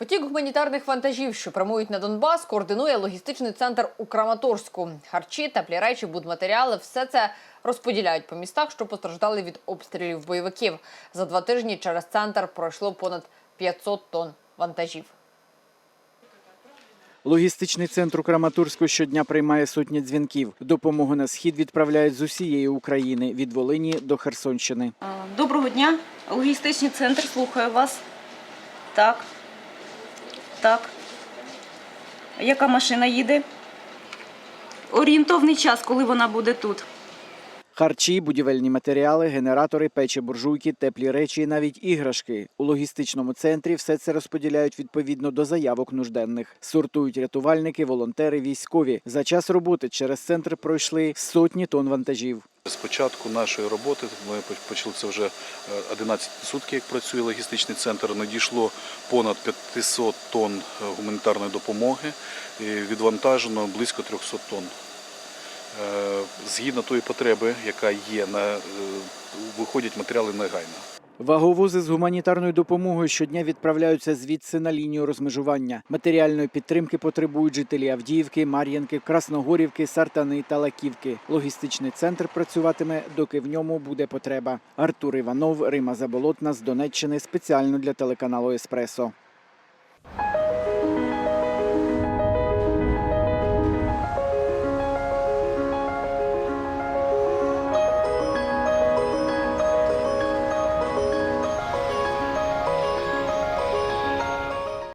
Потік гуманітарних вантажів, що прямують на Донбас, координує логістичний центр у Краматорську. Харчі, теплі речі, будматеріали – все це розподіляють по містах, що постраждали від обстрілів бойовиків. За два тижні через центр пройшло понад 500 тонн вантажів. Логістичний центр у Краматорську щодня приймає сотні дзвінків. Допомогу на схід відправляють з усієї України від Волині до Херсонщини. Доброго дня. Логістичний центр, слухаю вас. Так. Так. Яка машина їде? Орієнтовний час, коли вона буде тут. Харчі, будівельні матеріали, генератори, печі, буржуйки, теплі речі навіть іграшки. У логістичному центрі все це розподіляють відповідно до заявок нужденних. Сортують рятувальники, волонтери, військові. За час роботи через центр пройшли сотні тонн вантажів. З початку нашої роботи ми почали це вже е, 11 сутки, як працює логістичний центр. Надійшло понад 500 тонн е, гуманітарної допомоги. і Відвантажено близько 300 тонн. Е, Згідно тої потреби, яка є, е, виходять матеріали негайно. Ваговози з гуманітарною допомогою щодня відправляються звідси на лінію розмежування. Матеріальної підтримки потребують жителі Авдіївки, Мар'янки, Красногорівки, Сартани та Лаківки. Логістичний центр працюватиме, доки в ньому буде потреба. Артур Іванов, Рима Заболотна з Донеччини спеціально для телеканалу Еспресо.